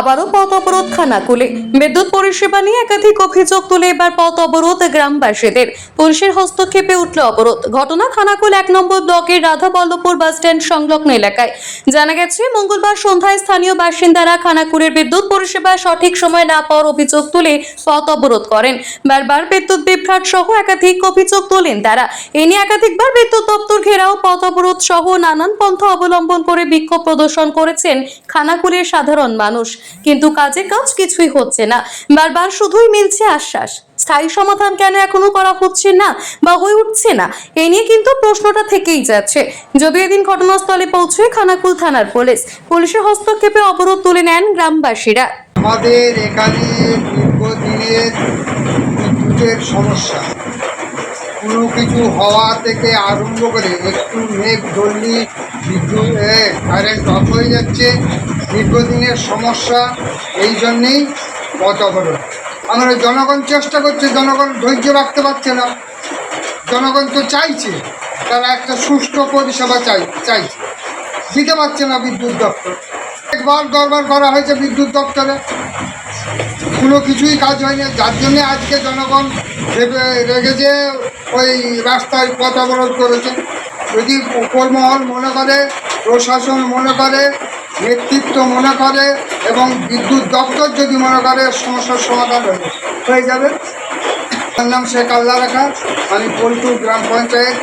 আবারও পথ অবরোধ খানাকুলে। বিদ্যুৎ পরিষেবা নিয়ে একাধিক অভিযোগ তুলে এবার পথ অবরোধ গ্রামবাসীদের। পুলিশের হস্তক্ষেপে উঠল অবরোধ। ঘটনা খানাকুল এক নম্বর ব্লকের রাধাবল্লভপুর বাস স্ট্যান্ড সংলগ্ন এলাকায়। জানা গেছে, মঙ্গলবার সন্ধ্যায় স্থানীয় বাসিন্দারা খানাকুলের বিদ্যুৎ পরিষেবা সঠিক সময় না পাওয়ার অভিযোগ তুলে পথ অবরোধ করেন। বারবার বিদ্যুৎ বিভ্রাট সহ একাধিক অভিযোগ তোলেন তারা। এ নিয়ে একাধিকবার বিদ্যুৎ দপ্তর ঘেরাও, পথ অবরোধ সহ নানান পন্থা অবলম্বন করে বিক্ষোভ প্রদর্শন করেছেন খানাকুলের সাধারণ মানুষ। কিন্তু কাজে কাজ কিছুই হচ্ছে না। বারবার শুধুই মিলছে আশ্বাস। স্থায়ী সমাধান কেন এখনও করা হচ্ছে না বা হয়ে উঠছে না, এ নিয়ে কিন্তু প্রশ্নটা থেকেই যাচ্ছে। যদিও এদিন ঘটনাস্থলে পৌঁছে খানাকুল থানার পুলিশ। পুলিশের হস্তক্ষেপে অবরোধ তুলে নেন গ্রামবাসীরা। আমাদের এখানে দীর্ঘদিনের বিদ্যুতের সমস্যা। কোনো কিছু হওয়া থেকে আরম্ভ করে একটু মেঘ ধরলি বিদ্যুৎ কারেন্ট অফ হয়ে যাচ্ছে। দীর্ঘদিনের সমস্যা, এই জন্যেই পথ অবরোধ আমরা জনগণ চেষ্টা করছে, জনগণ ধৈর্য রাখতে পারছে না। জনগণ তো চাইছে, তারা একটা সুষ্ঠু পরিষেবা চাই, চাইছে। দিতে পারছে না বিদ্যুৎ দপ্তর। একবার দরবার করা হয়েছে বিদ্যুৎ দপ্তরে। কোনো কিছুই কাজ হয়নি। যার জন্যে আজকে জনগণ রেগে- রেগেছে ওই রাস্তায় পথ অবরোধ করেছে। যদি উপরমহল মনে করে, প্রশাসন মনে করে, নেতৃত্ব মনে করে এবং বিদ্যুৎ দপ্তর যদি মনে করে, সমস্যার সমাধান হয়ে যাবে। আমার নাম শেখ আল্লাহ রাখা। আমি পল্টু গ্রাম পঞ্চায়েত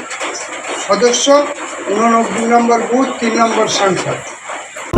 সদস্য। উননব্বই নম্বর বুথ, তিন নম্বর সংসদ।